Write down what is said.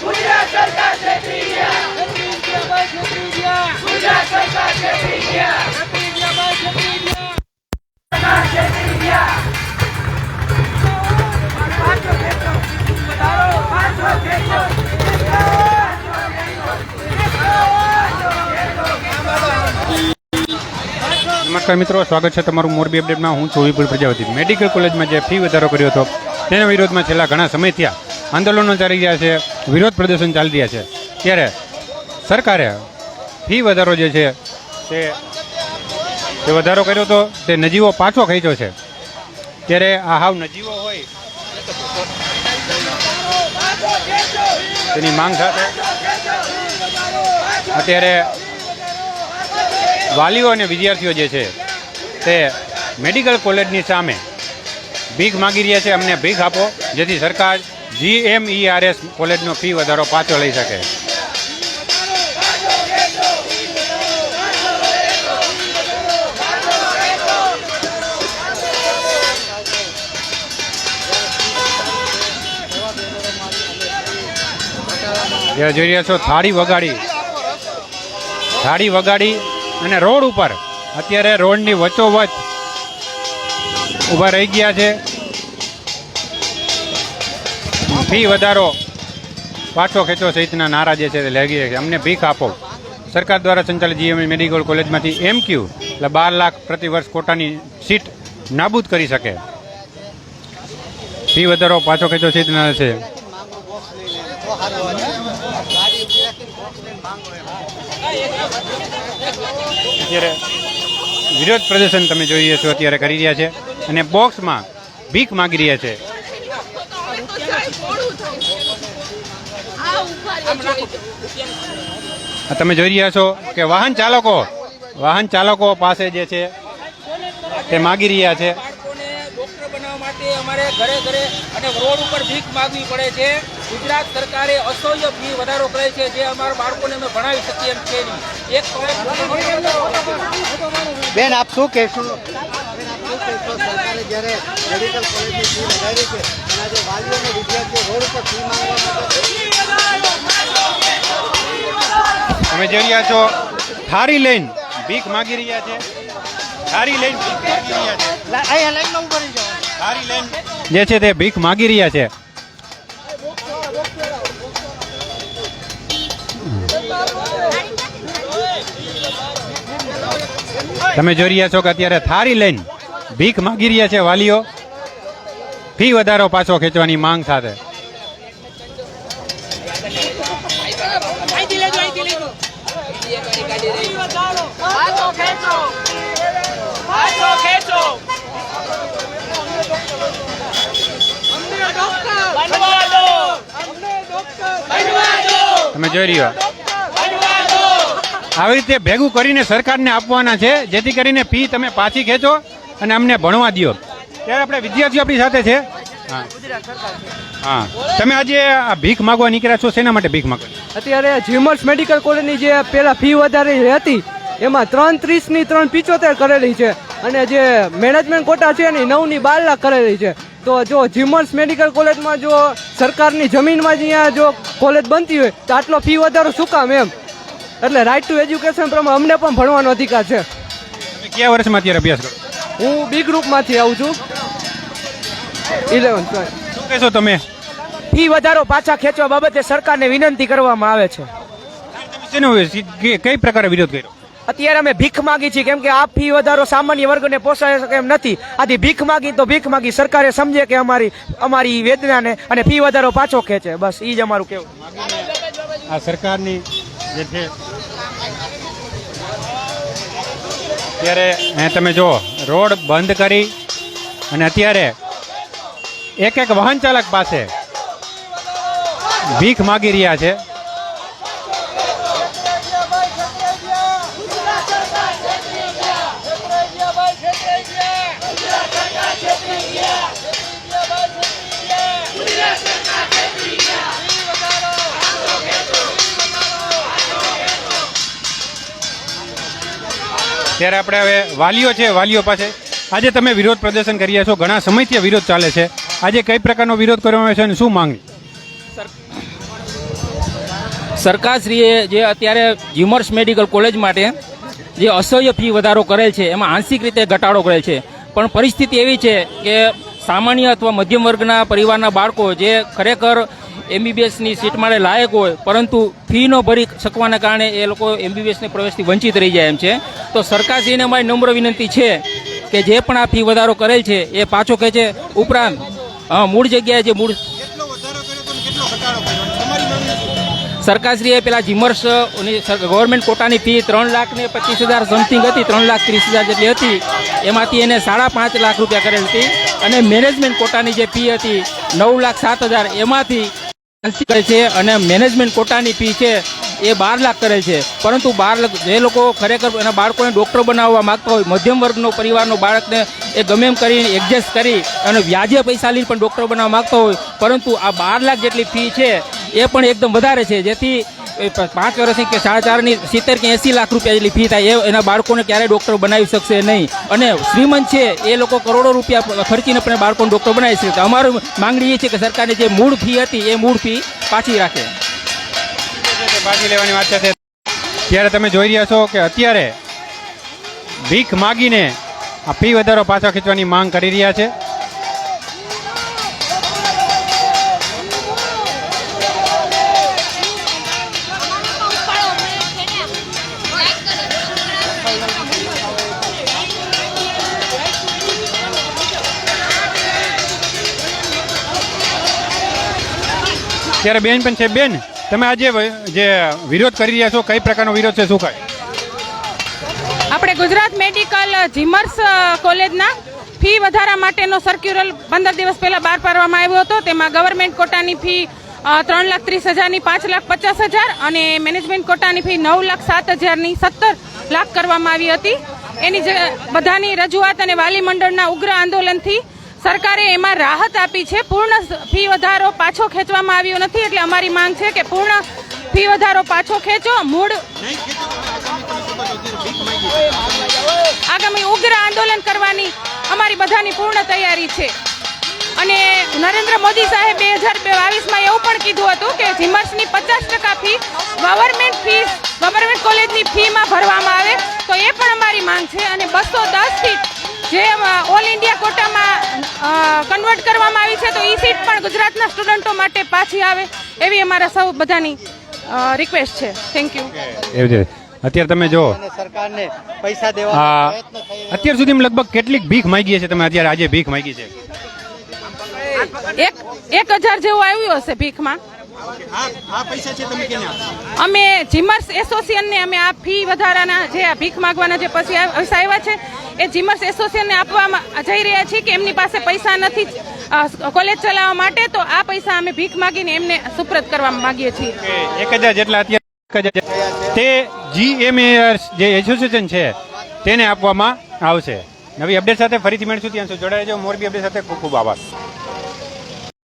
ગુજરાત સરકાર ક્ષેત્રીય ગુજરાત સરકાર ક્ષેત્રીય. ગુજરાત સરકાર ક્ષેત્રીય. નમસ્કાર મિત્રો સ્વાગત છે તમારું મોરબી અપડેટમાં. હું છું વિપુલ પ્રજાપતિ. મેડિકલ કોલેજમાં જે ફી વધારો કર્યો હતો તેના વિરોધમાં છેલ્લા ઘણા સમયથી આ આંદોલનો ચાલી રહ્યા છે વિરોધ પ્રદર્શન ચાલી રહ્યા છે. ત્યારે સરકારે ફી વધારો જે છે તે તે વધારો કર્યો હતો તે નજીવો પાછો ખેંચ્યો છે. ત્યારે આ હાવ નજીવો હોય તેની માંગ સાથે અત્યારે વાલીઓ અને વિદ્યાર્થીઓ જે છે, તે મેડિકલ કોલેજની સામે ભીખ માગી રહ્યા છે. અમને ભીખ આપો, જેથી સરકાર જીએમઈઆરએસ કોલેજનો ફી વધારો પાછો લઈ શકે. જોઈ રહ્યા છો, થાળી વગાડી. થાળી વગાડી અને રોડ ઉપર. અત્યારે રોડની વચોવચ ઊભા રહી ગયા છે. ફી વધારો પાછો ખેંચો સહિતના નારા જે છે તે લાગી છે. અમને ભીખ આપો. સરકાર દ્વારા સંચાલિત જીએમઈ મેડિકલ કોલેજમાંથી એમ ક્યુ એટલે બાર લાખ પ્રતિ વર્ષ કોટાની સીટ નાબૂદ કરી શકે. ફી વધારો પાછો ખેંચો સહિતના છે. અત્યારે વિરોધ પ્રદર્શન તમે જોઈ રહ્યા છો, અત્યારે કરી રહ્યા છે અને બોક્સમાં ભીખ માગી રહ્યા છે. તમે જોઈ રહ્યા છો કે વાહન ચાલકો વાહન ચાલકો પાસે જે છે, તે માગી રહ્યા છે. બનાવવા માટે અમારે ઘરે ઘરે અને રોડ ઉપર ભીખ માગવી પડે છે. ગુજરાત સરકારે અસહ્ય ફી વધારો કરે છે જે અમારા બાળકોને અમે ભણાવી શકીએ એમ છે નહીં. એક બેન આપ શું કહેશો સરકારે જ્યારે મેડિકલ કોલેજની ફી વધારી છે. અને આજે વાલીઓ અને વિદ્યાર્થીઓ રોડ ઉપર ફી માંગવા તમે જોઈ રહ્યા છો થારી લઈને ભીખ માગી રહ્યા છે. થારી લઈને ભીખ માગી રહ્યા છે. થારી લઈને જે છે તે ભીખ માગી રહ્યા છે. તમે જોઈ રહ્યા છો કે અત્યારે થારી લઈને ભીખ માગી રહ્યા છે વાલીઓ. ફી વધારો પાછો ખેંચવાની માંગ સાથે. તમે જોઈ પાછો આવી રીતે ભેગું કરીને સરકારને આપવાના છે, જેથી કરીને ફી તમે પાછી ખેંચો અને અમને ભણવા દો ત્યારે આપણે વિદ્યાર્થીઓ આપણી સાથે છે. હા. તમે આજે આ ભીખ માગવા નીકળ્યા છો, શેના માટે ભીખ માગવા? અત્યારે જીમર્સ મેડિકલ કોલેજની જે પેલા ફી વધારે હતી, એમાં ત્રણ ત્રીસની ત્રણ પિચોતેર કરેલી છે અને જે મેનેજમેન્ટ કોટા છે એની નવની બાર લાખ કરેલી છે. તો જો જીમર્સ મેડિકલ કોલેજમાં જો સરકારની જમીનમાં જ અહીંયા જો કોલેજ બનતી હોય, તો આટલો ફી વધારો શું કામ એમ? એટલે રાઇટ ટુ એજ્યુકેશન પ્રમાણે અમને પણ ભણવાનો અધિકાર છે. તમે કયા વર્ષમાં અત્યારે અભ્યાસ કરો? હું બી ગ્રુપમાંથી આવું છું. ઇલેવન્થ શું કહેશો તમે? ફી વધારો પાછા ખેંચવા બાબતે સરકારને વિનંતી કરવામાં આવે છે. કઈ પ્રકારે વિરોધ કર્યો? અત્યારે અમે ભીખ માગી છીએ કેમ કે આ ફી વધારો સામાન્ય વર્ગને પોસાય શકે એમ નથી. આથી ભીખ માગી તો ભીખ માગી સરકારે સમજે કે અમારી અમારી વેદનાને અને ફી વધારો પાછો ખેંચે. બસ એ જ અમારું કેવું આ સરકારની જે છે ત્યારે અહીંયા તમે જો રોડ બંધ કરી અને અત્યારે એક એક વાહન ચાલક પાસે ભીખ માગી રહ્યા છે. ત્યારે આપણે હવે વાલીઓ છે, વાલીઓ પાસે. આજે તમે વિરોધ પ્રદર્શન કરી રહ્યા છો, ઘણા સમયથી વિરોધ ચાલે છે. આજે કઈ પ્રકારનો વિરોધ કરવામાં આવે છે અને શું માંગ સરકારશ્રીએ જે અત્યારે જીમર્સ મેડિકલ કોલેજ માટે જે અસહ્ય ફી વધારો કરેલ છે, એમાં આંશિક રીતે ઘટાડો કરેલ છે. પણ પરિસ્થિતિ એવી છે કે સામાન્ય અથવા મધ્યમ વર્ગના પરિવારના બાળકો જે ખરેખર એમબીબીએસની સીટ માટે લાયક હોય, પરંતુ ફી ન ભરી શકવાના કારણે એ લોકો એમબીબીએસને પ્રવેશથી વંચિત રહી જાય એમ છે. તો સરકારશ્રીને મારી નમ્ર વિનંતી છે કે જે પણ આ ફી વધારો કરેલ છે એ પાછો ખેંચે ઉપરાંત મૂળ જગ્યાએ જે મૂળ સરકારશ્રીએ પેલા જીમર્સ ગવર્મેન્ટ કોટાની ફી ત્રણ લાખ ને પચીસ હજાર સમથિંગ હતી ત્રણ લાખ ત્રીસ હજાર જેટલી હતી. એમાંથી એને સાડા પાંચ લાખ રૂપિયા કરેલ હતી અને મેનેજમેન્ટ કોટાની જે ફી હતી નવ લાખ સાત હજાર એમાંથી છે અને મેનેજમેન્ટ કોટાની ફી છે એ બાર લાખ કરે છે. પરંતુ બાર જે લોકો ખરેખર એના બાળકોને ડૉક્ટર બનાવવા માગતા હોય, મધ્યમ વર્ગનો પરિવારનો બાળકને એ ગમે એમ કરીને એડજસ્ટ કરી અને વ્યાજે પૈસા લઈને પણ ડૉક્ટર બનાવવા માગતો હોય, પરંતુ આ બાર લાખ જેટલી ફી છે, એ પણ એકદમ વધારે છે. જેથી પાંચ વર્ષની કે સાડા ચારની સિત્તેર કે એંસી લાખ રૂપિયા જેટલી ફી થાય, એ એના બાળકોને ક્યારેય ડૉક્ટર બનાવી શકશે નહીં. અને શ્રીમંત છે, એ લોકો કરોડો રૂપિયા ખર્ચીને પણ બાળકોને ડૉક્ટર બનાવી શકે. અમારું માંગણી એ છે કે સરકારની જે મૂળ ફી હતી, એ મૂળ ફી પાછી રાખે. બાજી લેવાની વાત છે. ત્યારે તમે જોઈ રહ્યા છો કે અત્યારે ભીખ માગીને આ ફી વધારો પાછો ખેંચવાની માંગ કરી રહ્યા છે. ત્યારે બેન પણ છે, બેન. તમે આજે જે વિરોધ કરી રહ્યા છો, કઈ પ્રકારનો વિરોધ છે, શું કહે આપણે ગુજરાત મેડિકલ જીમર્સ કોલેજના ફી વધારા માટેનો સર્ક્યુલર પંદર દિવસ પહેલાં બહાર પાડવામાં આવ્યો હતો. તેમાં ગવર્મેન્ટ કોટાની ફી ત્રણ લાખ ત્રીસ હજારની, પાંચ લાખ પચાસ હજાર અને મેનેજમેન્ટ કોટાની ફી નવ લાખ સાત હજારની, સત્તર લાખ કરવામાં આવી હતી. એની બધાની રજૂઆત અને વાલી મંડળના ઉગ્ર આંદોલનથી સરકારે એમાં રાહત આપી છે. પૂર્ણ ફી વધારો પાછો ખેંચવામાં આવ્યો નથી એટલે અમારી માંગ છે કે પૂર્ણ ફી વધારો પાછો ખેંચો. મૂળ આગામી ઉગ્ર આંદોલન કરવાની અમારી બધાની પૂર્ણ તૈયારી છે. અને નરેન્દ્ર મોદી સાહેબ બે હજાર બાવીસમાં એવું પણ કીધું હતું કે ઝીમર્સની પચાસ ટકા ફી ગવર્મેન્ટ ફી ગવર્મેન્ટ કોલેજની ફીમાં ભરવામાં આવે તો એ પણ અમારી માંગ છે. અને બસો દસ સીટ જે ઓલ ઇન્ડિયા કોટામાં કન્વર્ટ કરવામાં આવી છે તો એ સીટ પણ ગુજરાતના સ્ટુડન્ટો માટે પાછી આવે એવી અમારા સૌ બધાની રિક્વેસ્ટ છે. થેન્ક યુ એવું છે. અત્યારે તમે જો સરકારને પૈસા દેવા આ પ્રયત્ન થઈ રહ્યો અત્યાર સુધી લગભગ કેટલીક ભીખ માંગી છે તમે અત્યારે આજે ભીખ માંગી છે. એક એક હજાર જેવું આવ્યું હશે ભીખમાં. અમે જીમર્સ એસોસિએશનને અમે આ ફી વધારાના જે આ ભીખ માંગવાના જે પછી આવ્યા છે એ જીમર્સ એસોસિએશનને આપવામાં જઈ રહ્યા છીએ કે એમની પાસે પૈસા નથી કોલેજ ચલાવવા માટે, તો આ પૈસા અમે ભીખ માગીને એમને સુપ્રત કરવા માંગીએ છીએ. એક હજાર જેટલા અત્યારે તે જીએમએસ જે એસોસિએશન છે, તેને આપવામાં આવશે. નવી અપડેટ સાથે ફરીથી મળીશું. ત્યાં સુધી જોડાઈ જાઓ મોરબી અપડેટ સાથે ખૂબ ખૂબ આભાર.